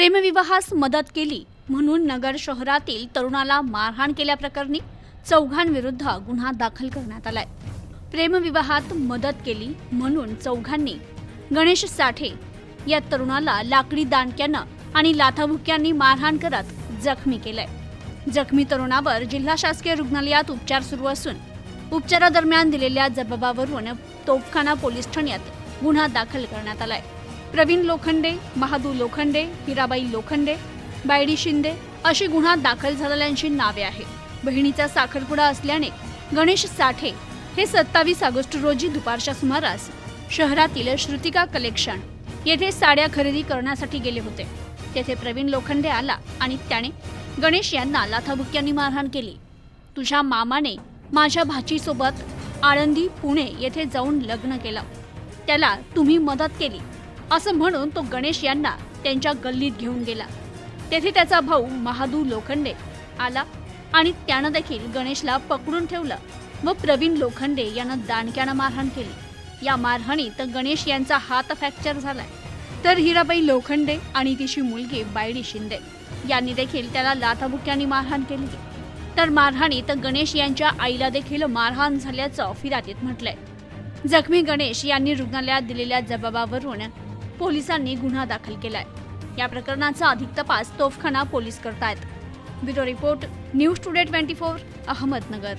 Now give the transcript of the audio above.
प्रेमविवाहास मदत केली म्हणून नगर शहरातील तरुणाला मारहाण केल्याप्रकरणी चौघांविरुद्ध गुन्हा दाखल करण्यात आलाय. प्रेमविवाहात मदत केली म्हणून चौघांनी गणेश साठे या तरुणाला लाकडी दांडक्यानं आणि लाथाभुक्यांनी मारहाण करत जखमी केलंय. जखमी तरुणावर जिल्हा शासकीय रुग्णालयात उपचार सुरू असून उपचारादरम्यान दिलेल्या जबाबावरून तोफखाना पोलीस ठाण्यात गुन्हा दाखल करण्यात आलाय. प्रवीण लोखंडे महादू लोखंडे हिराबाई लोखंडे बायडी शिंदे अशी गुन्हा दाखल झालेल्यांची नावे आहेत. बहिणीचा साखरपुडा असल्याने गणेश साठे हे सत्तावीस ऑगस्ट रोजी दुपारच्या सुमारास शहरातील श्रुतिका कलेक्शन येथे साड्या खरेदी करण्यासाठी गेले होते. तेथे प्रवीण लोखंडे आला आणि त्याने गणेश यांना लाथाबुक्यांनी मारहाण केली. तुझ्या मामाने माझ्या भाचीसोबत आळंदी पुणे येथे जाऊन लग्न केलं. त्याला तुम्ही मदत केली. असं म्हणून तो गणेश यांना त्यांच्या गल्लीत घेऊन गेला. तेथे त्याचा भाऊ महादू लोखंडे आला आणि त्यानं देखील गणेशला पकडून ठेवलं व प्रवीण लोखंडे यानं दांडक्यानं मारहाण केली. या मारहाणीत गणेश यांचा हात फ्रॅक्चर झालाय. तर हिराबाई लोखंडे आणि तिची मुलगी बायडी शिंदे यांनी देखील त्याला लाथाबुक्यांनी मारहाण केली. तर मारहाणीत गणेश यांच्या आईला देखील मारहाण झाल्याचं फिर्यादीत म्हटलंय. जखमी गणेश यांनी रुग्णालयात दिलेल्या जबाबावरून पोलिसांनी गुन्हा दाखल केलाय. या प्रकरणाचा अधिक तपास तोफखाना पोलीस करतायत. Bureau report news today twenty four Ahmednagar.